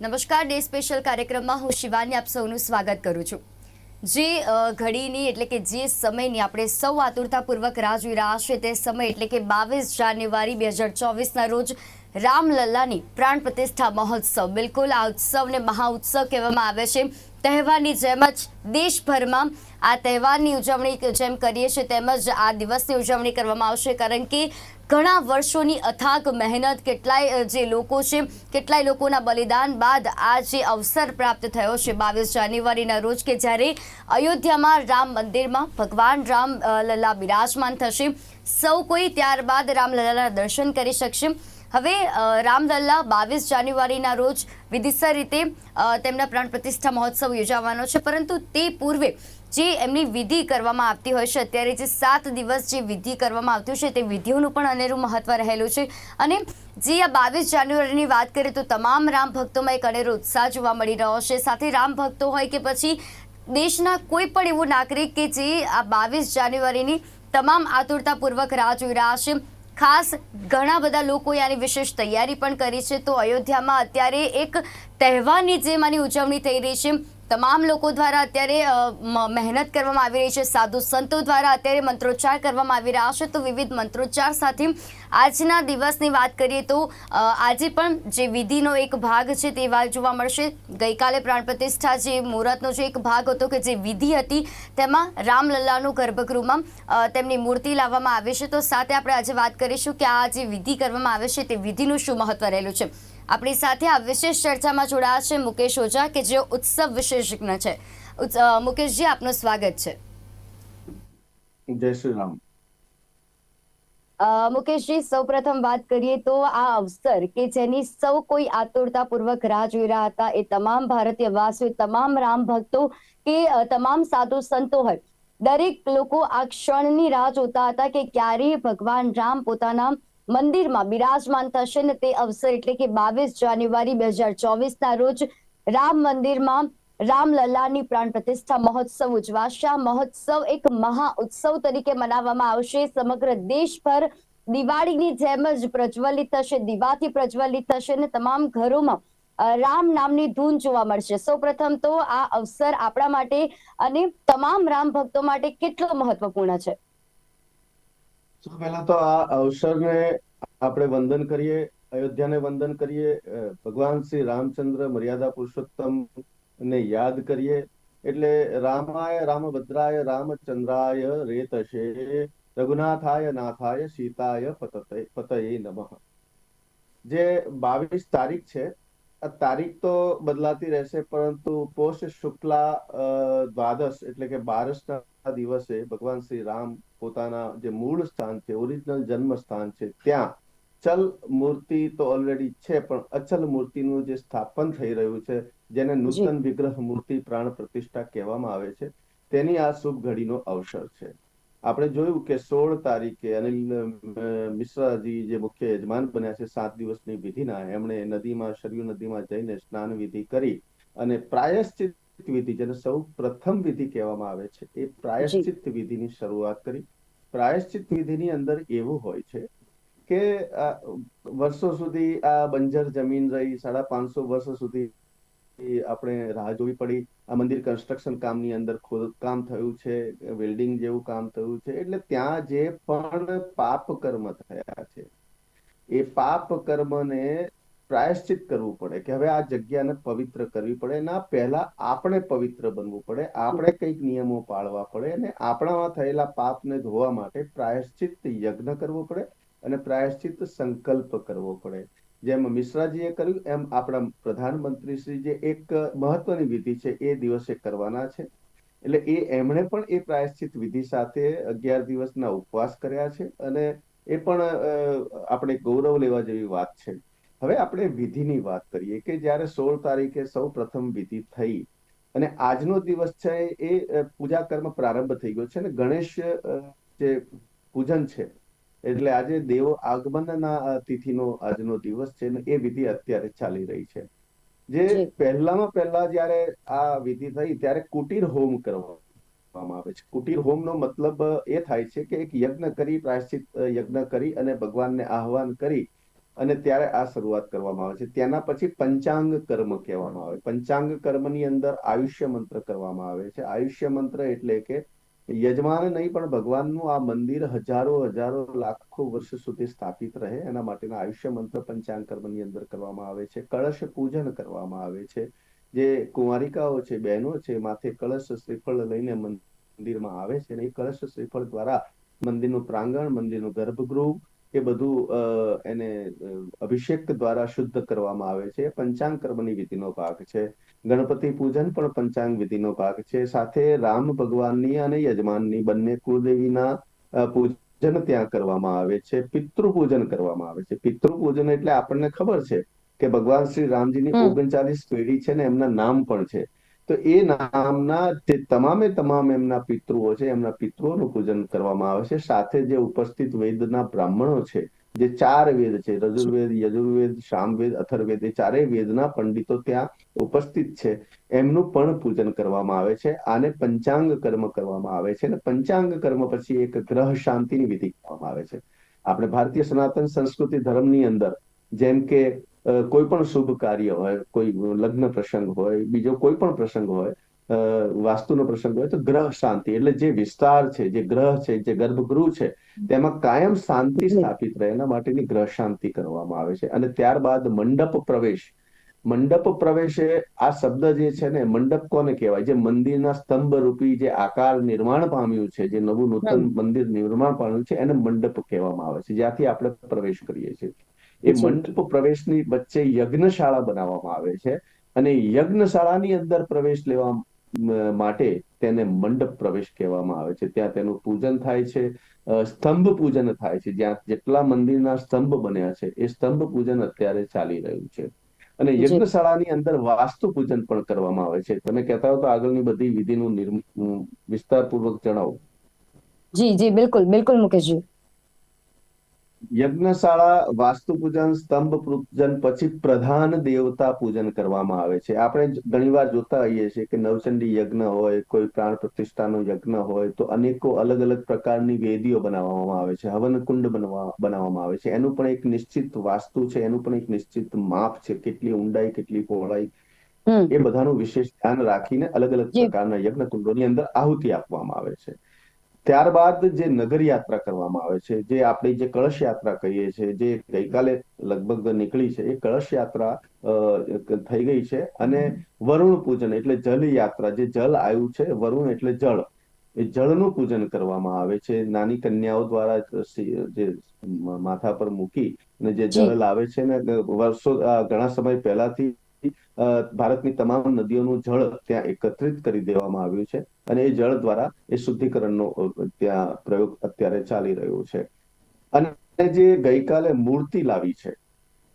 નમસ્કાર, day special કાર્યક્રમમાં હું શિવાની આપ સૌનું સ્વાગત કરું છું. જે ઘડીની એટલે કે જે સમયની આપણે સૌ આતુરતાપૂર્વક રાહ જોઈ રહ્યા છે તે સમય એટલે કે બાવીસ જાન્યુઆરી બે હજાર ચોવીસના રોજ રામલલ્લાની પ્રાણ પ્રતિષ્ઠા મહોત્સવ. બિલકુલ આ ઉત્સવને મહાઉત્સવ કહેવામાં આવે છે. તહેવારની જેમ જ દેશભરમાં આ તહેવારની ઉજવણી જેમ કરીએ છીએ તેમજ આ દિવસની ઉજવણી કરવામાં આવશે. કારણ કે ઘણા વર્ષોની અથાગ મહેનત કેટલાય જે લોકો છે, કેટલાય લોકોના બલિદાન બાદ આ જે અવસર પ્રાપ્ત થયો છે બાવીસ જાન્યુઆરીના રોજ કે જ્યારે અયોધ્યામાં રામ મંદિરમાં ભગવાન રામ લલ્લા બિરાજમાન થશે. સૌ કોઈ ત્યારબાદ રામલલ્લાના દર્શન કરી શકશે. હવે રામલલ્લા બાવીસ જાન્યુઆરીના રોજ વિધિસર રીતે તેમના પ્રાણ પ્રતિષ્ઠા મહોત્સવ યોજાવાનો છે. પરંતુ તે પૂર્વે જે એમની વિધિ કરવામાં આવતી હોય છે, અત્યારે જે સાત દિવસ જે વિધિ કરવામાં આવતી છે, તે વિધિઓનું પણ અનેરું મહત્વ રહેલું છે. અને જે આ બાવીસ જાન્યુઆરીની વાત કરીએ તો તમામ રામ ભક્તોમાં એક અનેરો ઉત્સાહ જોવા મળી રહ્યો છે. સાથે રામ ભક્તો હોય કે પછી દેશના કોઈ પણ એવું નાગરિક કે જે આ બાવીસ જાન્યુઆરીની તમામ આતુરતાપૂર્વક રાહ જોઈ રહ્યા છે ખાસ ઘણા બધા લોકોએ આની વિશેષ તૈયારી પણ કરી છે. તો અયોધ્યામાં અત્યારે એક તહેવારની જેમ આની ઉજવણી થઈ રહી છે. તમામ લોકો દ્વારા અત્યારે મહેનત કરવામાં આવી રહી છે. સાધુ સંતો દ્વારા અત્યારે મંત્રોચ્ચાર કરવામાં આવી રહ્યા છે. તો વિવિધ મંત્રોચ્ચાર સાથે આજના દિવસની વાત કરીએ તો આજે પણ જે વિધિનો એક ભાગ છે તે વાત જોવા મળશે. ગઈકાલે પ્રાણ પ્રતિષ્ઠા જે મુહૂર્તનો જે એક ભાગ હતો કે જે વિધિ હતી, તેમાં રામલલ્લાનું ગર્ભગૃહમાં તેમની મૂર્તિ લાવવામાં આવે છે. તો સાથે આપણે આજે વાત કરીશું કે આ જે વિધિ કરવામાં આવે છે તે વિધિનું શું મહત્વ રહેલું છે. આપણી સાથે આ વિશેષ ચર્ચામાં જોડાયા છે મુકેશ ઓઝા કે જે ઉત્સવ વિશેષજ્ઞ છે. મુકેશજી આપનું સ્વાગત છે. જય શ્રી રામ. મુકેશજી સૌપ્રથમ વાત કરીએ તો આ અવસર કે જેની સૌ કોઈ આતુરતાપૂર્વક રાહ જોઈ રહ્યા હતા એ તમામ ભારતીય વાસીઓ તમામ રામ ભક્તો કે તમામ સાધુ સંતો હોય. દરેક લોકો આ ક્ષણની રાહ જોતા હતા કે ક્યારે ભગવાન રામ પોતાના મંદિરમાં બિરાજમાન થશે ને તે અવસર એટલે કે બાવીસ જાન્યુઆરી બે હજાર ચોવીસના રોજ રામ મંદિરમાં રામલલ્લાની પ્રાણ પ્રતિષ્ઠા મહોત્સવ ઉજવાશે. આ મહોત્સવ એક મહા ઉત્સવ તરીકે મનાવવામાં આવશે. સમગ્ર દેશ પર દિવાળીની જેમ જ પ્રજ્વલિત થશે, દીવાથી પ્રજ્વલિત થશે અને તમામ ઘરોમાં રામ નામની ધૂન જોવા મળશે. સૌપ્રથમ તો આ અવસર આપણા માટે અને તમામ રામ ભક્તો માટે કેટલો મહત્વપૂર્ણ છે? પહેલા તો આ અવસરને આપણે વંદન કરીએ, અયોધ્યાને વંદન કરીએ ભગવાન શ્રી રામચંદ્ર મર્યાદા પુરુષોત્તમ ને યાદ કરીએ. એટલે રામાય રામભદ્રાય રામચંદ્રાય રેતશે, રઘુનાથાય નાથાય સીતાય પતય પતયે નમઃ. જે બાવીસ તારીખ છે તારીખ તો બદલાતી રહેશે પરંતુ પોષ શુક્લા દ્વાદશ એટલે કે બારસના દિવસે ભગવાન શ્રી રામ પોતાના જે મૂળ સ્થાન છે ઓરિજિનલ જન્મ સ્થાન છે ત્યાં ચલ મૂર્તિ તો ઓલરેડી છે પણ અચલ મૂર્તિનું જે સ્થાપન થઈ રહ્યું છે જેને નૂતન વિગ્રહ મૂર્તિ પ્રાણ પ્રતિષ્ઠા કહેવામાં આવે છે તેની આ શુભ ઘડીનો અવસર છે. આપણે જોયું કે સોળ તારીખે અનિલ મિશ્રાજી જે મુખ્ય યજમાન બન્યા છે સાત દિવસની વિધિના એમણે નદીમાં સરયુ નદીમાં જઈને સ્નાન વિધિ કરી અને પ્રાયશ્ચિત વિધિ જેને સૌ પ્રથમ વિધિ કહેવામાં આવે છે એ પ્રાયશ્ચિત વિધિની શરૂઆત કરી. પ્રાયશ્ચિત વિધિની અંદર એવું હોય છે કે વર્ષો સુધી આ બંજર જમીન રહી સાડા પાંચસો વર્ષ સુધી આપણે રાહ જોવી પડી. આ મંદિર કન્સ્ટ્રક્શન કામની અંદર ખોદકામ થયું છે વેલ્ડિંગ જેવું કામ થયું છે. એટલે ત્યાં જે પણ પાપ કર્મ થયા છે, એ પાપ કર્મને પ્રાયશ્ચિત કરવું પડે કે હવે આ જગ્યાને પવિત્ર કરવી પડે એના પહેલા આપણે પવિત્ર બનવું પડે. આપણે કંઈક નિયમો પાળવા પડે અને આપણામાં થયેલા પાપને ધોવા માટે પ્રાયશ્ચિત યજ્ઞ કરવો પડે અને પ્રાયશ્ચિત સંકલ્પ કરવો પડે. જેમ મિશ્રાજીએ કર્યું, એમ આપણા પ્રધાનમંત્રી શ્રી જે એક મહત્વની વિધિ છે, એ દિવસે કરવાના છે. એટલે એ એમણે પણ એ પ્રાયશ્ચિત વિધિ સાથે અગિયાર દિવસના ઉપવાસ કર્યા છે અને એ પણ આપણે ગૌરવ લેવા જેવી વાત છે. હવે આપણે વિધિની વાત કરીએ કે જ્યારે સોળ તારીખે સૌ પ્રથમ વિધિ થઈ અને આજનો દિવસ છે એ પૂજા કર્મ પ્રારંભ થઈ ગયો છે અને ગણેશ જે પૂજન છે એટલે આજે દેવ આગમનના તિથિનો આજનો દિવસ છે ને એ વિધિ અત્યારે ચાલી રહી છે. જે પહેલામાં પહેલા જ્યારે આ વિધિ થઈ ત્યારે કુટીર હોમ કરવામાં આવે છે. કુટીર હોમનો મતલબ એ થાય છે કે એક યજ્ઞ કરી પ્રાયશ્ચિત યજ્ઞ કરી અને ભગવાનને આહવાન કરી અને ત્યારે આ શરૂઆત કરવામાં આવે છે. તેના પછી પંચાંગ કર્મ કહેવામાં આવે. પંચાંગ કર્મની અંદર આયુષ્ય મંત્ર કરવામાં આવે છે. આયુષ્ય મંત્ર એટલે કે યજમાન નહીં, પણ ભગવાનનું આ મંદિર હજારો હજારો, લાખો વર્ષ સુધી સ્થાપિત રહે. એના માટેના આયુષ્ય મંત્ર પંચાંગ કર્મની અંદર કરવામાં આવે છે. કળશ પૂજન કરવામાં આવે છે. જે કુંવારિકાઓ છે, બહેનો છે, માથે કળશ શ્રીફળ લઈને મંદિરમાં આવે છે અને એ કળશ શ્રીફળ દ્વારા મંદિરનું પ્રાંગણ, મંદિરનું ગર્ભગૃહ એ બધું એને અભિષેક દ્વારા શુદ્ધ કરવામાં આવે છે. પંચાંગ કર્મની વિધિનો ભાગ છે. ગણપતિ પૂજન પણ પંચાંગ વિધિનો ભાગ છે. સાથે રામ ભગવાનની અને યજમાનની બંને કુળદેવીના પૂજન ત્યાં કરવામાં આવે છે. પિતૃ પૂજન કરવામાં આવે છે. પિતૃ પૂજન એટલે આપણને ખબર છે કે ભગવાન શ્રી રામજીની. ઓગણચાલીસ પેઢી છે ને એમના નામ પણ છે. તો એ નામના જે તમામે તમામ એમના પિતૃઓ છે એમના પિતૃઓનું પૂજન કરવામાં આવે છે. સાથે જે ઉપસ્થિત વેદના બ્રાહ્મણો છે જે ચાર વેદ છે રજુર્વેદ યજુર્વેદ સામવેદ અથર્વેદ એ ચારેય વેદના પંડિતો ત્યાં ઉપસ્થિત છે. એમનું પણ પૂજન કરવામાં આવે છે. આને પંચાંગ કર્મ કરવામાં આવે છે. અને પંચાંગ કર્મ પછી એક ગ્રહ શાંતિની વિધિ કરવામાં આવે છે. આપણે ભારતીય સનાતન સંસ્કૃતિ ધર્મની અંદર જેમ કે કોઈ પણ શુભ કાર્ય હોય કોઈ લગ્ન પ્રસંગ હોય બીજો કોઈ પણ પ્રસંગ હોય વાસ્તુનો પ્રસંગ હોય તો ગ્રહ શાંતિ એટલે જે વિસ્તાર છે જે ગ્રહ છે જે ગર્ભગૃહ છે તેમાં કાયમ શાંતિ સ્થાપિત રહે એના માટેની ગ્રહ શાંતિ કરવામાં આવે છે. અને ત્યારબાદ મંડપ પ્રવેશ. મંડપ પ્રવેશે આ શબ્દ જે છે ને મંડપ કોને કહેવાય? જે મંદિરના સ્તંભ રૂપી જે આકાર નિર્માણ પામ્યું છે જે નવું નૂતન મંદિર નિર્માણ પામ્યું છે એને મંડપ કહેવામાં આવે છે. જ્યાંથી આપણે પ્રવેશ કરીએ છીએ. એ. મંડપ પ્રવેશની વચ્ચે યજ્ઞશાળા બનાવવામાં આવે છે. અને યજ્ઞશાળાની અંદર પ્રવેશ લેવા માટે તેને મંડપ પ્રવેશ કહેવામાં આવે છે. ત્યાં તેનું પૂજન થાય છે. સ્તંભ પૂજન થાય છે. જ્યાં જેટલા મંદિરના સ્તંભ બન્યા છે એ સ્તંભ પૂજન અત્યારે ચાલી રહ્યું છે. અને. યજ્ઞશાળાની અંદર વાસ્તુ પૂજન પણ કરવામાં આવે છે. તમે કહેતા હો તો આગળની બધી વિધિનું વિસ્તારપૂર્વક જણાવો. જી જી બિલકુલ બિલકુલ મુકેશજી. યજ્ઞશાળા વાસ્તુ પૂજન સ્તંભ પૂજન પછી પ્રધાન દેવતા પૂજન કરવામાં આવે છે. આપણે ઘણીવાર જોતા હોઈએ છીએ કે નવચંડી યજ્ઞ હોય કોઈ પ્રાણ પ્રતિષ્ઠાનો યજ્ઞ હોય તો અનેકો અલગ અલગ પ્રકારની વેદીઓ બનાવવામાં આવે છે. હવન કુંડ બનવા બનાવવામાં આવે છે. એનું પણ એક નિશ્ચિત વાસ્તુ છે એનું પણ એક નિશ્ચિત માપ છે કેટલી ઊંડાઈ કેટલી પહોળાઈ એ બધાનું વિશેષ ધ્યાન રાખીને અલગ અલગ પ્રકારના યજ્ઞ કુંડોની અંદર આહુતિ આપવામાં આવે છે. ત્યારબાદ જે નગર યાત્રા કરવામાં આવે છે જે આપણી જે કળશ યાત્રા કહીએ છીએ જે ગઈકાલે લગભગ નીકળી છે એ કળશ યાત્રા થઈ ગઈ છે. અને વરુણ પૂજન એટલે જલ યાત્રા જે જલ આવ્યું છે વરુણ એટલે જળ એ જળનું પૂજન કરવામાં આવે છે. નાની કન્યાઓ દ્વારા જે માથા પર મૂકી અને જે જળ લાવે છે ને વર્ષો ઘણા સમય પહેલાથી ભારતની તમામ નદીઓનું જળ ત્યાં એકત્રિત કરી દેવામાં આવ્યું છે અને એ જળ દ્વારા એ શુદ્ધિકરણનો ત્યાં પ્રયોગ અત્યારે ચાલી રહ્યો છે. અને જે ગઈકાલે મૂર્તિ લાવી છે,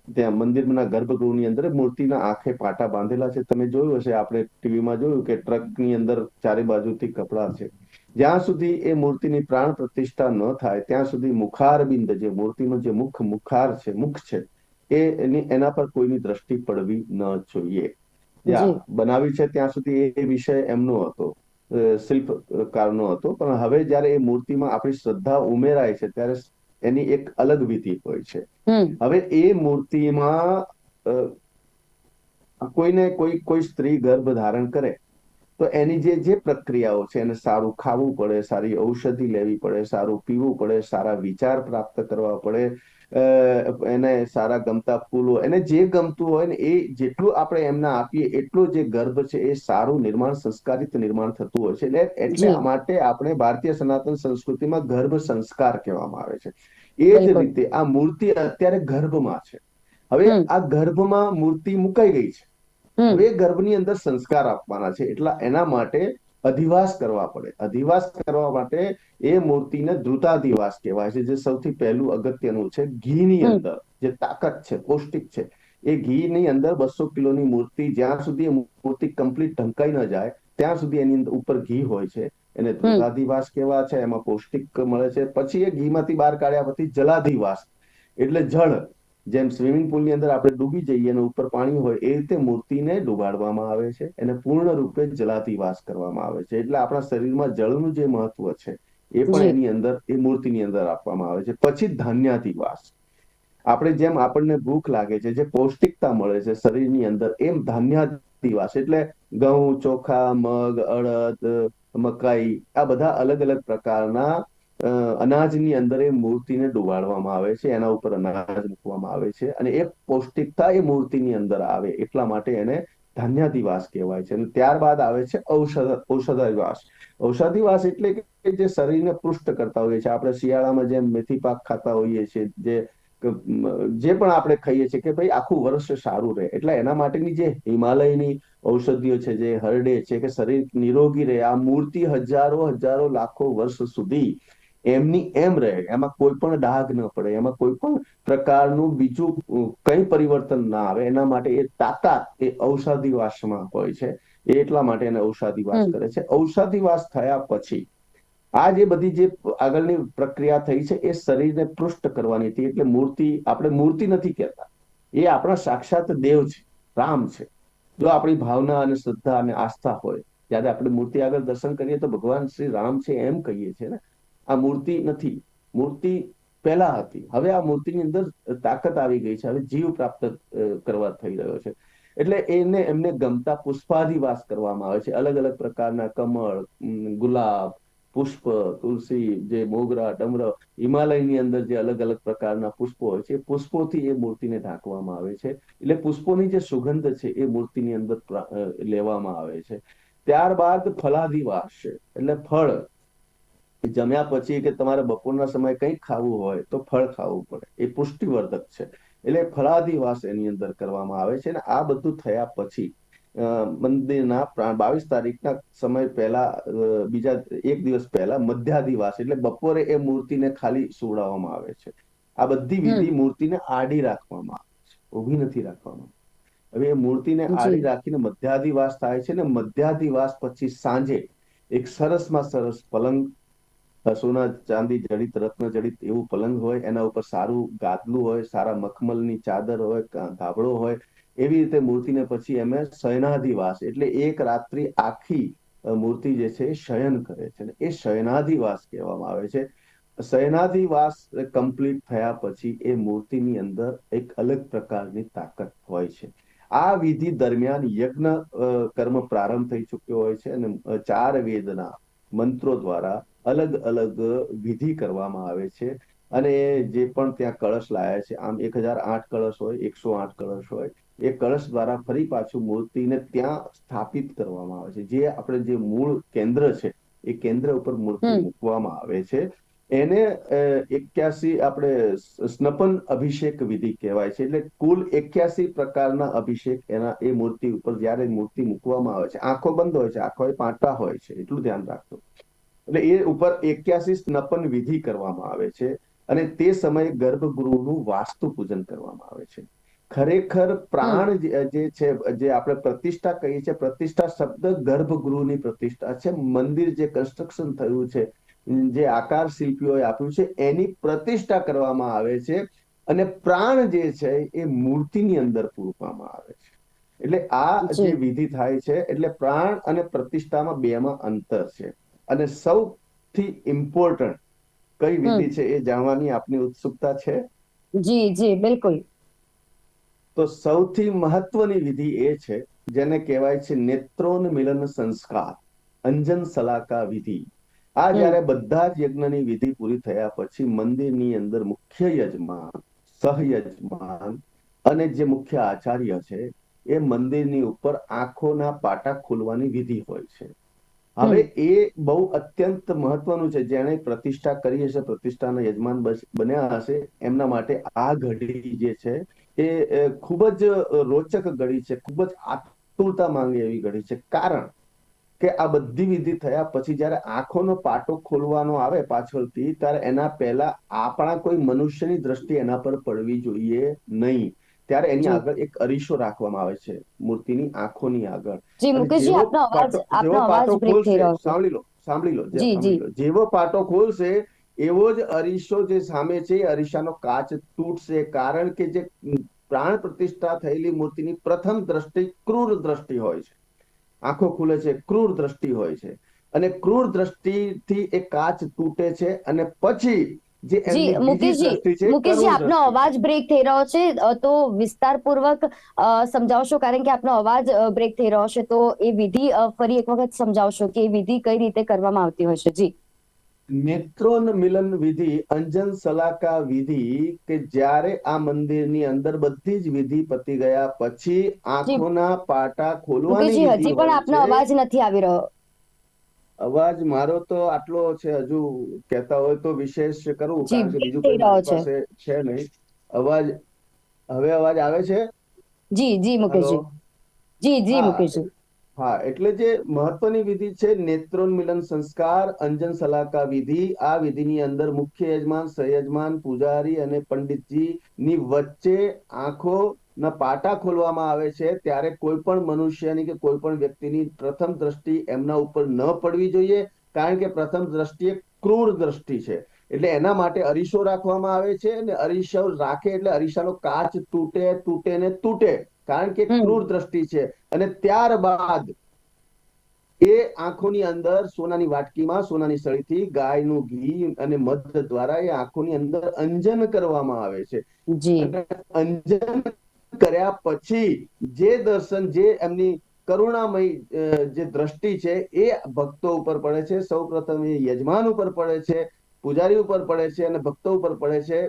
ત્યાં મંદિરના ગર્ભગૃહની અંદર મૂર્તિના આંખે પાટા બાંધેલા છે. તમે જોયું હશે, આપણે ટીવીમાં જોયું કે ટ્રકની અંદર ચારે બાજુથી કપડા છે. જ્યાં સુધી એ મૂર્તિની પ્રાણ પ્રતિષ્ઠા ન થાય, ત્યાં સુધી મુખારબિંદ જે મૂર્તિનો જે મુખ, મુખાર છે, મુખ છે એ એની એના પર કોઈની દ્રષ્ટિ પડવી ન જોઈએ. ત્યાં બનાવી છે ત્યાં સુધી એ- વિષય એમનો હતો. શિલ્પકારનો હતો. પણ હવે જ્યારે એ મૂર્તિમાં આપણી શ્રદ્ધા ઉમેરાય છે ત્યારે એની એક અલગ વિધિ હોય છે. હવે એ મૂર્તિમાં કોઈને કોઈ કોઈ સ્ત્રી ગર્ભ ધારણ કરે તો એની જે જે પ્રક્રિયાઓ છે એને સારું ખાવું પડે સારી ઔષધિ લેવી પડે સારું પીવું પડે સારા વિચાર પ્રાપ્ત કરવા પડે એને સારા ગમતા ફૂલો એને જે ગમતું હોય ને એ જેટલું આપણે એમને આપીએ એટલું જે ગર્ભ છે એ સારું નિર્માણ સંસ્કારિત નિર્માણ થતું હોય છે. એટલે એટલે માટે આપણે ભારતીય સનાતન સંસ્કૃતિમાં ગર્ભ સંસ્કાર કહેવામાં આવે છે. એ જ રીતે આ મૂર્તિ અત્યારે ગર્ભમાં છે. હવે આ ગર્ભમાં મૂર્તિ મુકાઈ ગઈ છે. હવે ગર્ભની અંદર સંસ્કાર આપવાના છે. એટલા એના માટે અધિવાસ કરવા પડે. અધિવાસ કરવા માટે એ મૂર્તિને દ્રુતાધિવાસ કહેવાય છે જે સૌથી પહેલું અગત્યનું છે. ઘીની. અંદર જે તાકાત છે પૌષ્ટિક છે એ ઘીની અંદર બસો કિલોની મૂર્તિ જ્યાં સુધી મૂર્તિ કમ્પ્લીટ ઢંકાઈ ન જાય ત્યાં સુધી એની અંદર ઉપર ઘી હોય છે. એને ધ્રુતાધિવાસ કેવા છે એમાં પૌષ્ટિક મળે છે. પછી એ ઘીમાંથી બહાર કાઢ્યા પછી જલાધિવાસ એટલે જળ. જેમ સ્વિમિંગ પુલની અંદર આપણે ડૂબી જઈએ અને ઉપર પાણી હોય એ રીતે મૂર્તિને ડુબાડવામાં આવે છે. એને પૂર્ણ રૂપે જલાતિવાસ કરવામાં આવે છે. એટલે આપણા શરીરમાં જળનું જે મહત્વ છે એ પણ એની અંદર એ મૂર્તિની અંદર આપવામાં આવે છે. પછી ધાન્યાધિવાસ આપણે જેમ આપણને ભૂખ લાગે છે જે પૌષ્ટિકતા મળે છે શરીરની અંદર એમ ધાન્યાદિવાસ એટલે ઘઉં ચોખા મગ અડદ મકાઈ આ બધા અલગ અલગ પ્રકારના અનાજની અંદર એ મૂર્તિને ડુબાડવામાં આવે છે, એના ઉપર અનાજ મૂકવામાં આવે છે અને એ પૌષ્ટિકતા એ મૂર્તિની અંદર આવે, એટલા માટે એને ધાન્યાદિવાસ કહેવાય છે અને ત્યારબાદ આવે છે ઔષધ ઔષધાદિવાસ ઔષધિવાસ એટલે કે જે શરીરને પૃષ્ઠ કરતા હોઈએ છીએ. આપણે શિયાળામાં જેમ મેથી પાક ખાતા હોઈએ છીએ, જે જે પણ આપણે ખાઈએ છીએ કે ભાઈ આખું વર્ષ સારું રહે. એટલે એના માટેની જે હિમાલયની ઔષધિઓ છે, જે હરડે છે કે શરીર નિરોગી રહે, આ મૂર્તિ હજારો હજારો લાખો વર્ષ સુધી એમની એમ રહે એમાં કોઈ પણ ડાઘ ન પડે એમાં કોઈ પણ પ્રકારનું બીજું કઈ પરિવર્તન ના આવે એના માટે એ તાકાત એ ઔષધિવાસમાં હોય છે એ એટલા માટે એને ઔષધિવાસ કરે છે. ઔષધિવાસ થયા પછી આ જે બધી જે આગળની પ્રક્રિયા થઈ છે એ શરીરને પૃષ્ઠ કરવાની હતી એટલે મૂર્તિ આપણે મૂર્તિ નથી કહેતા. એ આપણા સાક્ષાત દેવ છે રામ છે. જો આપણી ભાવના અને શ્રદ્ધા અને આસ્થા હોય ત્યારે આપણે મૂર્તિ આગળ દર્શન કરીએ તો ભગવાન શ્રી રામ છે એમ કહીએ છીએ ને આ મૂર્તિ નથી. મૂર્તિ પહેલા હતી. હવે આ મૂર્તિની અંદર તાકાત આવી ગઈ છે. હવે જીવ પ્રાપ્ત કરવા થઈ રહ્યો છે. એટલે એને, એમને ગમતા પુષ્પાધિવાસ કરવામાં આવે છે. અલગ અલગ પ્રકારના કમળ ગુલાબ, પુષ્પ, તુલસી, જે મોગરા, ડમર, હિમાલયની અંદર જે અલગ અલગ પ્રકારના પુષ્પો હોય છે પુષ્પોથી એ મૂર્તિને ઢાંકવામાં આવે છે. એટલે પુષ્પોની જે સુગંધ છે, એ મૂર્તિની અંદર લેવામાં આવે છે. ત્યારબાદ ફલાધિવાસ છે. એટલે ફળ. જમ્યા પછી કે તમારે બપોરના સમયે કંઈક ખાવું હોય તો ફળ ખાવું પડે. એ પુષ્ટિવર્ધક છે. એટલે ફળાદિવાસ એની અંદર કરવામાં આવે છે અને આ બધું થયા પછી મંદિરના બાવીસ તારીખના સમય પહેલા બીજા એક દિવસ પહેલા મધ્યાધિવાસ એટલે બપોરે એ મૂર્તિને ખાલી સુવડાવવામાં આવે છે. આ બધી વિધિ મૂર્તિને આડી રાખવામાં આવે છે. ઊભી નથી રાખવામાં. હવે એ મૂર્તિને. આડી રાખીને મધ્યાધિવાસ થાય છે ને મધ્યાધિવાસ પછી સાંજે એક સરસમાં સરસ પલંગ સોના ચાંદી જડિત, રત્ન જડિત એવું પલંગ હોય, એના ઉપર સારું ગાદલું હોય, સારા મખમલની ચાદર હોય ધાબળો હોય, એવી રીતે મૂર્તિને પછી એમે શયનાધિવાસ, એટલે એક રાત્રિ આખી મૂર્તિ જે છે શયન કરે છે. એ શયનાધિવાસ કહેવામાં આવે છે. શયનાધિવાસ કમ્પ્લીટ થયા પછી એ મૂર્તિની અંદર એક અલગ પ્રકારની તાકાત હોય છે. આ વિધિ દરમિયાન યજ્ઞ કર્મ પ્રારંભ થઈ ચુક્યો હોય છે અને ચાર વેદના મંત્રો દ્વારા અલગ અલગ વિધિ કરવામાં આવે છે. અને જે પણ ત્યાં કળશ લાયા છે આમ એક હજાર આઠ કળશ હોય એકસો આઠ કળશ હોય એ કળશ દ્વારા ફરી પાછું મૂર્તિને ત્યાં સ્થાપિત કરવામાં આવે છે. જે આપણે જે મૂળ કેન્દ્ર છે એ કેન્દ્ર ઉપર મૂર્તિ મૂકવામાં આવે છે. એને એક્યાસી આપણે સ્નપન અભિષેક વિધિ કહેવાય છે. એટલે કુલ એક્યાસી પ્રકારના અભિષેક એના એ મૂર્તિ ઉપર જ્યારે મૂર્તિ મૂકવામાં આવે છે આંખો બંધ હોય છે આંખો એ પાંટા હોય છે એટલું ધ્યાન રાખજો. એટલે એ ઉપર એક્યાસી સ્નપન વિધિ કરવામાં આવે છે અને તે સમયે ગર્ભગૃહનું વાસ્તુ પૂજન કરવામાં આવે છે. ખરેખર પ્રાણ જે છે જે આપણે પ્રતિષ્ઠા કહીએ છીએ પ્રતિષ્ઠા શબ્દ ગર્ભગૃહની પ્રતિષ્ઠા છે. મંદિર જે કન્સ્ટ્રક્શન થયું છે જે આકાર શિલ્પીઓએ આપ્યું છે એની પ્રતિષ્ઠા કરવામાં આવે છે અને પ્રાણ જે છે એ મૂર્તિની અંદર પૂરવામાં આવે છે. એટલે આ જે વિધિ થાય છે એટલે પ્રાણ અને પ્રતિષ્ઠામાં બેમાં અંતર છે. અને સૌથી ઇમ્પોર્ટન્ટ કઈ વિધિ છે એ જાણવાની આપની ઉત્સુકતા છે? જી જી બિલકુલ. તો સૌથી મહત્વની વિધિ એ છે જેને કહેવાય છે નેત્રોન મિલન સંસ્કાર અંજન સલાકા વિધિ. આ. જ્યારે બધા જ યજ્ઞની વિધિ પૂરી થયા પછી મંદિરની અંદર મુખ્ય યજમાન સહયજમાન અને જે મુખ્ય આચાર્ય છે એ મંદિરની ઉપર આંખોના પાટા ખોલવાની વિધિ હોય છે. હવે એ બહુ અત્યંત મહત્વનું છે. જેણે પ્રતિષ્ઠા કરી હશે પ્રતિષ્ઠાના યજમાન બન્યા હશે એમના માટે આ ઘડી જે છે એ એ ખૂબ જ રોચક ઘડી છે. ખૂબ જ આતુરતા માંગે એવી ઘડી છે. કારણ કે આ બધી વિધિ થયા પછી જ્યારે આંખોનો પાટો ખોલવાનો આવે પાછળથી ત્યારે એના પહેલા આપણા કોઈ મનુષ્યની દ્રષ્ટિ એના પર પડવી જોઈએ નહીં. ત્યારે એની આગળ એક અરીસો રાખવામાં આવે છે મૂર્તિની આંખોની આગળ. જી મુકેશજી આપનો અવાજ આપનો અવાજ બ્રેક થઈ રહ્યો સાંભળી લો સાંભળી લો જી, જી. જેવો પાટો ખોલશે એવો જ અરીસો જે સામે છે એ અરીસાનો કાચ તૂટશે. કારણ કે જે પ્રાણ પ્રતિષ્ઠા થયેલી મૂર્તિની પ્રથમ દ્રષ્ટિ ક્રૂર દ્રષ્ટિ હોય છે. આંખો ખુલે છે ક્રૂર દ્રષ્ટિ હોય છે. અને ક્રૂર દ્રષ્ટિથી એ કાચ તૂટે છે અને પછી જે મુકેશજી મુકેશજી આપનો અવાજ બ્રેક થઈ રહ્યો છે તો વિસ્તારપૂર્વક સમજાવશો કારણ કે આપનો અવાજ બ્રેક થઈ રહ્યો છે તો એ વિધિ ફરી એક વખત સમજાવશો કે એ વિધિ કઈ રીતે કરવામાં આવતી હોય છે? જી. નેત્રોન મિલન વિધિ અંજન સલાકા વિધિ કે જ્યારે આ મંદિરની અંદર બધી જ વિધિ પતી ગયા પછી આંખોના પાટા ખોલવાની હજી પણ આપનો અવાજ નથી આવી રહ્યો. અવાજ મારો તો આટલો છે હજુ કહેતા હોય તો વિશેષ કરું કારણ કે બીજું કોઈ. પાસે છે નહીં. અવાજ હવે અવાજ આવે છે? જી જી મુકેશજી. જી જી મુકેશજી. હા એટલે જે મહત્વની વિધિ છે નેત્રોન્મિલન સંસ્કાર અંજન સલાકા વિધિ આ વિધિની અંદર મુખ્ય યજમાન સહયજમાન પૂજારી અને પંડિતજી ની વચ્ચે આંખો ના પાટા ખોલવામાં આવે છે ત્યારે કોઈ પણ મનુષ્યની કે કોઈ પણ વ્યક્તિની પ્રથમ દ્રષ્ટિ એમના ઉપર ન પડવી જોઈએ કારણ કે પ્રથમ દ્રષ્ટિ એ ક્રૂર દ્રષ્ટિ છે. એટલે એના માટે અરીસો રાખવામાં આવે છે અને અરીસો રાખે એટલે અરીસાનો કાચ તૂટે તૂટે ને તૂટે કારણ કે ક્રૂર દ્રષ્ટિ છે. અને ત્યારબાદ એ આંખોની અંદર સોનાની વાટકીમાં સોનાની સળીથી ગાયનું ઘી અને મધ દ્વારા એ આંખોની અંદર અંજન કરવામાં આવે છે. અંજન કર્યા પછી જે દર્શન જે એમની કરુણામય જે દ્રષ્ટિ છે એ ભક્તો ઉપર પડે છે. સૌ પ્રથમ એ યજમાન ઉપર પડે છે પૂજારી ઉપર પડે છે અને ભક્તો ઉપર પડે છે.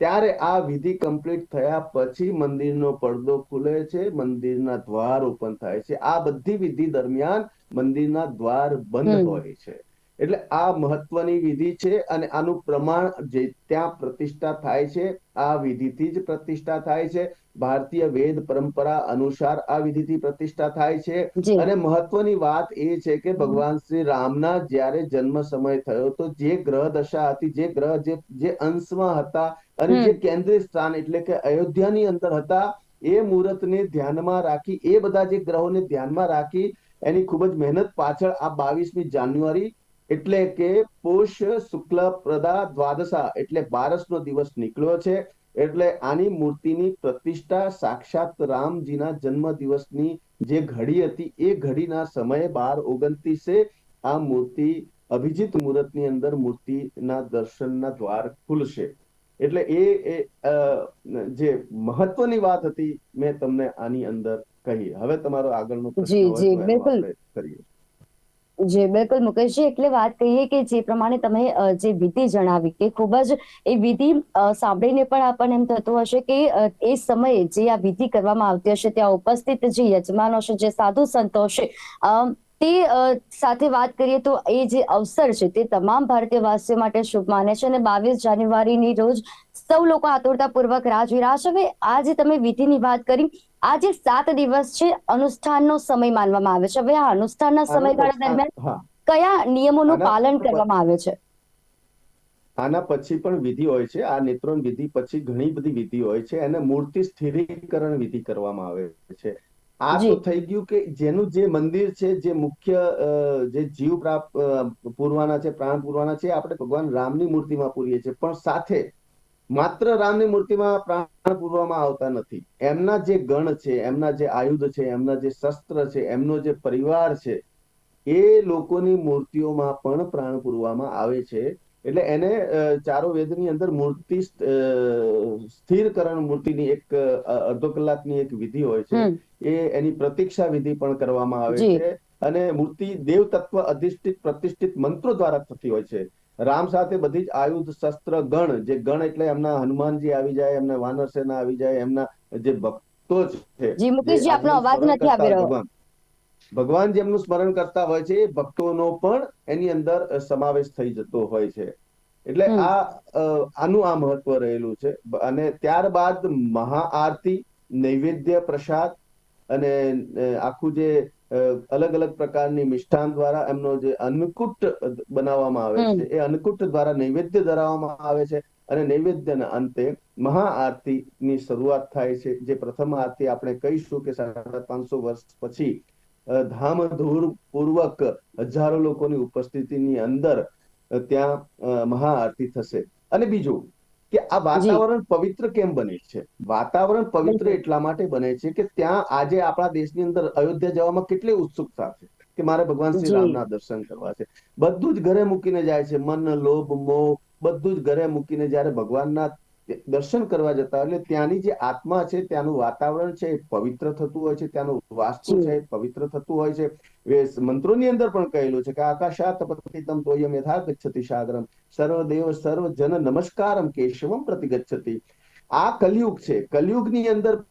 ત્યારે આ વિધિ કમ્પ્લીટ થયા પછી મંદિરનો પડદો ખુલે છે મંદિરના દ્વાર ઓપન થાય છે. આ બધી વિધિ દરમિયાન મંદિરના દ્વાર બંધ હોય છે. એટલે આ મહત્વની વિધિ છે અને આનું પ્રમાણ જે ત્યાં પ્રતિષ્ઠા થાય છે આ વિધિથી જ પ્રતિષ્ઠા થાય છે. ભારતીય વેદ પરંપરા અનુસાર આ વિધિથી પ્રતિષ્ઠા થાય છે. અને મહત્વની વાત એ છે કે ભગવાન શ્રી રામના જ્યારે જન્મ સમય થયો તો જે ગ્રહ દશા હતી જે ગ્રહ જે અંશમાં હતા અને જે કેન્દ્રીય સ્થાન એટલે કે અયોધ્યાની અંદર હતા એ મુહૂર્તને ધ્યાનમાં રાખી એ બધા જે ગ્રહોને ધ્યાનમાં રાખી એની ખૂબ જ મહેનત પાછળ આ બાવીસમી જાન્યુઆરી એટલે કે પોષ શુક્લ પ્રદા દ્વાદશા એટલે બારસનો દિવસ નીકળ્યો છે. એટલે આની મૂર્તિની પ્રતિષ્ઠા સાક્ષાત રામજીના જન્મ દિવસની જે ઘડી હતી એ ઘડીના સમયે બાર ઓગણત્રીસે આ મૂર્તિ અભિજીત મુહૂર્તની અંદર મૂર્તિના દર્શનના દ્વાર ખુલશે. એટલે એ જે મહત્વની વાત હતી મેં તમને આની અંદર કહી. હવે તમારો આગળનો જી, જી, બિલકુલ. કરીએ. જી બિલકુલ મુકેશજી એટલે વાત કહીએ કે જે પ્રમાણે તમે જે વિધિ જણાવી કે ખૂબ જ એ વિધિ સાંભળીને પણ આપણને એમ થતું હશે કે એ સમયે જે આ વિધિ કરવામાં આવતી હશે ત્યાં ઉપસ્થિત જે યજમાનો છે જે સાધુ સંતો અમ, તે સાથે વાત કરીએ તો એ જે અવસર છે તે તમામ ભારતીય વાસીઓ માટે શુભ માને છે અને બાવીસ જાન્યુઆરીની રોજ સૌ લોકો આતુરતાપૂર્વક રાહ જોઈ રહ્યા છે આ જે તમે વિધિની વાત કરી આ જે સાત દિવસ છે અનુષ્ઠાનનો સમય માનવામાં આવે છે. હવે આ અનુષ્ઠાનના સમયગાળા દરમિયાન કયા નિયમોનું પાલન કરવામાં આવે છે? આના પછી પણ વિધિ હોય છે. આ નેત્રોન વિધિ પછી ઘણી બધી વિધિ હોય છે. એને મૂર્તિ સ્થિરીકરણ વિધિ કરવામાં આવે છે. આ તો થઈ ગયું કે જેનું જે મંદિર છે જે મુખ્ય જે જીવ પ્રાપ્ત પૂરવાના છે પ્રાણ પૂરવાના છે આપણે ભગવાન રામની મૂર્તિમાં પૂરીએ છીએ. પણ સાથે માત્ર રામની મૂર્તિમાં પ્રાણ પૂરવામાં આવતા નથી. એમના જે ગણ છે એમના જે આયુધ છે એમના જે શસ્ત્ર છે એમનો જે પરિવાર છે એ લોકોની મૂર્તિઓમાં પણ પ્રાણ પૂરવામાં આવે છે. એટલે એને ચારો વેદની અંદર મૂર્તિ સ્થિરકરણ મૂર્તિની એક અડધો કલાકની એક વિધિ હોય છે. એ એની પ્રતીક્ષા વિધિ પણ કરવામાં આવે છે. અને મૂર્તિ દેવ તત્વ અધિષ્ઠિત પ્રતિષ્ઠિત મંત્રો દ્વારા થતી હોય છે. રામ સાથે બધી જ આયુધ શસ્ત્ર ગણ જે ગણ એટલે એમના હનુમાનજી આવી જાય એમના વાનર સેના આવી જાય એમના જે ભક્તો છે જી મુકેશજી આપનો અવાજ સ્મરણ નથી કરતા આવી હોય રહ્યો. ભગવાન. ભગવાન જેમનું સ્મરણ કરતા હોય છે એ ભક્તોનો પણ એની અંદર સમાવેશ થઈ જતો હોય છે. એટલે આ આનું આ મહત્વ રહેલું છે. અને ત્યારબાદ મહાઆરતી નૈવેદ્ય પ્રસાદ અને આખું જે અલગ અલગ પ્રકારની મિષ્ઠાન દ્વારા એમનો જે અન્નકૂટ બનાવવામાં આવે છે એ અન્નકૂટ દ્વારા નૈવેદ્ય ધરાવવામાં આવે છે અને નૈવેદ્યના અંતે મહાઆરતીની શરૂઆત થાય છે. જે પ્રથમ આરતી આપણે કહીશું કે સાડા પાંચસો વર્ષ પછી ધામધૂર પૂર્વક હજારો લોકોની ઉપસ્થિતિની અંદર ત્યાં મહાઆરતી થશે. અને બીજું કે આ વાતાવરણ પવિત્ર કેમ બને છે? વાતાવરણ પવિત્ર એટલા માટે બને છે કે ત્યાં આજે આપણા દેશની અંદર અયોધ્યા જવામાં કેટલી ઉત્સુકતા છે કે મારે ભગવાન શ્રી. રામના દર્શન કરવા છે. બધું જ ઘરે મૂકીને જાય છે. મન લોભ મોહ બધું જ ઘરે મૂકીને જયારે ભગવાનના દર્શન કરવા જતા એટલે ત્યાંની જે આત્મા છે ત્યાંનું વાતાવરણ છે એ પવિત્ર થતું હોય છે ત્યાંનું વાસ્તુ છે એ પવિત્ર થતું હોય છે. એ મંત્રોની અંદર પણ કહેલું છે કે આકાશાત પતિતમ તોયમ યથા ગચ્છતિ સાગરમ સર્વદેવ સર્વજન નમસ્કારમ કેશવમ પ્રતિગચ્છતિ. આ કલયુગ છે. કલયુગની અંદર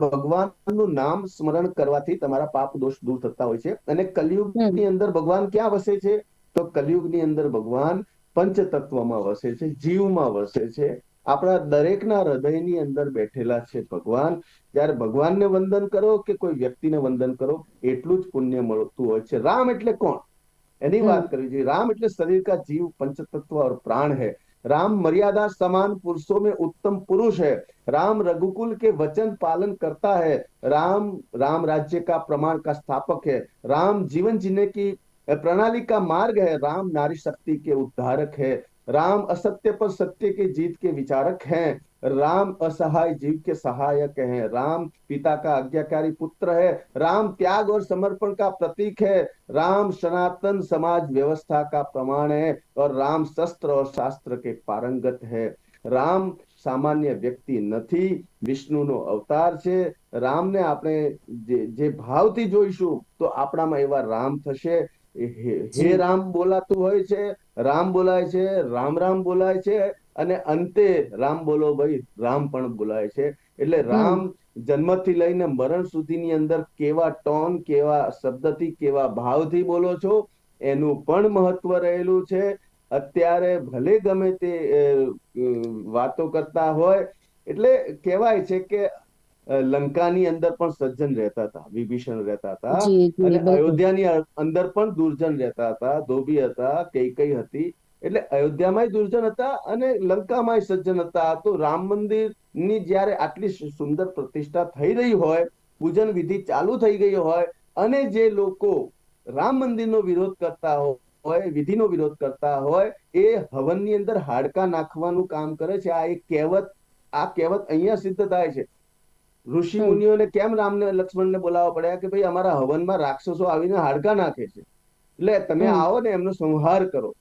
ભગવાનનું નામ સ્મરણ કરવાથી તમારા પાપ દોષ દૂર થતા હોય છે. અને કલયુગની અંદર ભગવાન ક્યાં વસે છે? તો કલયુગની અંદર ભગવાન પંચતત્વમાં વસે છે જીવમાં વસે છે. આપણા દરેકના હૃદયની અંદર બેઠેલા છે ભગવાન જ્યારે ભગવાનને વંદન કરો કે કોઈ વ્યક્તિને વંદન કરો એટલું જ પુણ્ય મળતું હોય છે રામ એટલે કોણ એની વાત કરવી જોઈએ રામ એટલે શરીર का जीव पंचतत्व और प्राण है राम मर्यादा समान पुरुषों में उत्तम पुरुष है राम रघुकुल के वचन पालन करता है राम राम राज्य का प्रमाण का स्थापक है राम जीवन जीने की प्रणाली का मार्ग है राम नारी शक्ति के उद्धारक है राम असत्य पर सत्य के जीत के विचारक हैं राम असहाय जीव के सहायक हैं राम पिता का आज्ञाकारी पुत्र है राम त्याग और समर्पण का प्रतीक है राम सनातन समाज व्यवस्था का प्रमाण है और राम शस्त्र और शास्त्र के पारंगत है રામ સામાન્ય વ્યક્તિ નથી વિષ્ણુનો અવતાર છે રામને આપણે જે જે ભાવથી જોઈશું તો આપણામાં એવા રામ થશે હે- હે રામ બોલાતું હોય છે રામ બોલાય છે રામ રામ બોલાય છે અને અંતે રામ બોલો ભાઈ રામ પણ બોલાય છે. એટલે રામ જન્મથી લઈને મરણ સુધીની અંદર કેવા ટોન કેવા શબ્દથી કેવા ભાવથી બોલો છો એનું પણ મહત્વ રહેલું છે. અત્યારે ભલે ગમે તે વાતો કરતા હોય એટલે કહેવાય છે કે લંકાની અંદર પણ સજ્જન રહેતા હતા વિભીષણ રહેતા હતા અને અયોધ્યાની અંદર પણ દુર્જન રહેતા હતા ધોબી હતા કઈ હતી. એટલે અયોધ્યામાંય દુર્જન હતા અને લંકામાંય સજ્જન હતા. તો રામ મંદિરની જ્યારે આટલી સુંદર પ્રતિષ્ઠા થઈ રહી હોય પૂજન વિધિ ચાલુ થઈ ગઈ હોય અને જે લોકો રામ મંદિરનો વિરોધ કરતા હોય વિધિનો વિરોધ કરતા હોય એ હવનની અંદર હાડકા નાખવાનું કામ કરે છે. આ એક કહેવત આ કહેવત અહીંયા સિદ્ધ થાય છે. ઋષિ મુનિઓને કેમ રામને લક્ષ્મણને બોલાવવા પડ્યા કે ભાઈ અમારા હવનમાં રાક્ષસો આવીને હાડકા નાખે છે? એટલે તમે આવો ને એમનો સંહાર કરો.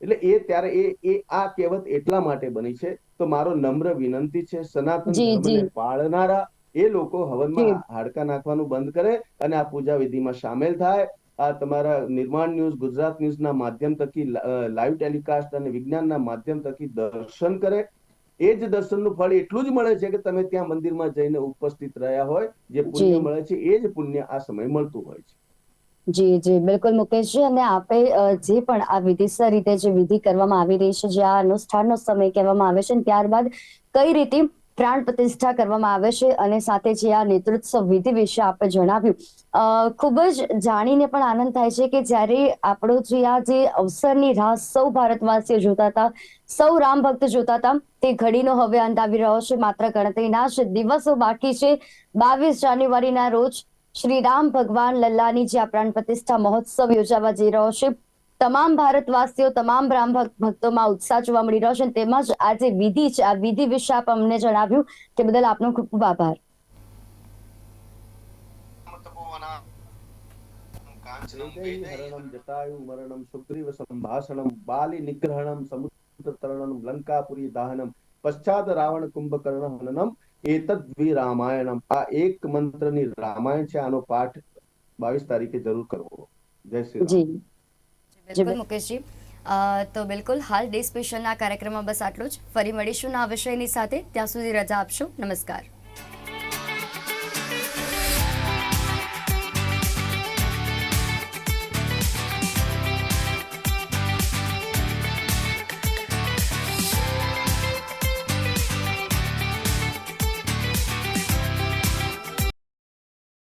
એટલે એ ત્યારે એ એ આ કહેવત એટલા માટે બની છે. તો મારો નમ્ર વિનંતી છે સનાતન ધર્મને પાળનારા એ લોકો હવનમાં. હાડકા નાખવાનું બંધ કરે અને આ પૂજા વિધિમાં સામેલ થાય. આ તમારા નિર્માણ ન્યૂઝ ગુજરાત ન્યૂઝના માધ્યમ થકી લાઈવ ટેલિકાસ્ટ અને વિજ્ઞાનના માધ્યમ થકી દર્શન કરે. એ જ દર્શનનું ફળ એટલું જ મળે છે કે તમે ત્યાં મંદિરમાં જઈને ઉપસ્થિત રહ્યા હોય જે પુણ્ય મળે છે એ જ પુણ્ય આ સમય મળતું હોય છે. જી જી બિલકુલ મુકેશજી અને આપે જે પણ આ વિધિસર રીતે જે વિધિ કરવામાં આવી રહી છે જે આ અનુષ્ઠાનનો સમય કહેવામાં આવે છે ત્યારબાદ કઈ રીતે પ્રાણ પ્રતિષ્ઠા કરવામાં આવે છે અને સાથે જે આ નેતૃત્વ વિધિ વિશે આપે જણાવ્યું. ખૂબ જ જાણીને પણ આનંદ થાય છે કે જ્યારે આપણો જે આ જે અવસરની રાહ સૌ ભારતવાસીઓ જોતા હતા, સૌ રામ ભક્ત જોતા હતા, તે ઘડીનો હવે અંત આવી રહ્યો છે. માત્ર ગણતરીના જ દિવસો બાકી છે. બાવીસ જાન્યુઆરીના રોજ શ્રી રામ ભગવાન લલ્લાની જે આ પ્રાણ પ્રતિષ્ઠા મહોત્સવ યોજાવા જઈ રહ્યો છે. તમામ ભારતવાસીઓ તમામ બ્રાહ્મ ભક્તોમાં ઉત્સાહ જોવા મળી રહ્યો છે તેમજ આ જે વિધિ છે આ વિધિ વિશે આપ અમને જણાવ્યું. તે બદલ આપનો ખૂબ ખૂબ આભાર. મરણમ સુગ્રીવ સંભાષણમ બાલી નિગ્રહણમ સમુદ્ર તરણમ લંકાપુરી દાહનમ પશ્ચાત રાવણ કુંભકર્ણ હનનમ એતદ દ્વિ રામાયણમ આ એક મંત્રની રામાયણ છે આનો પાઠ બાવીસ તારીખે જરૂર કરવો. જય શ્રી રામ. બિલકુલ મુકેશજી. અ, તો બિલકુલ હાલ ડે સ્પેશિયલના કાર્યક્રમમાં બસ આટલું જ. ફરી મળીશું ના વિષયની સાથે. ત્યાં સુધી રજા આપશો. નમસ્કાર.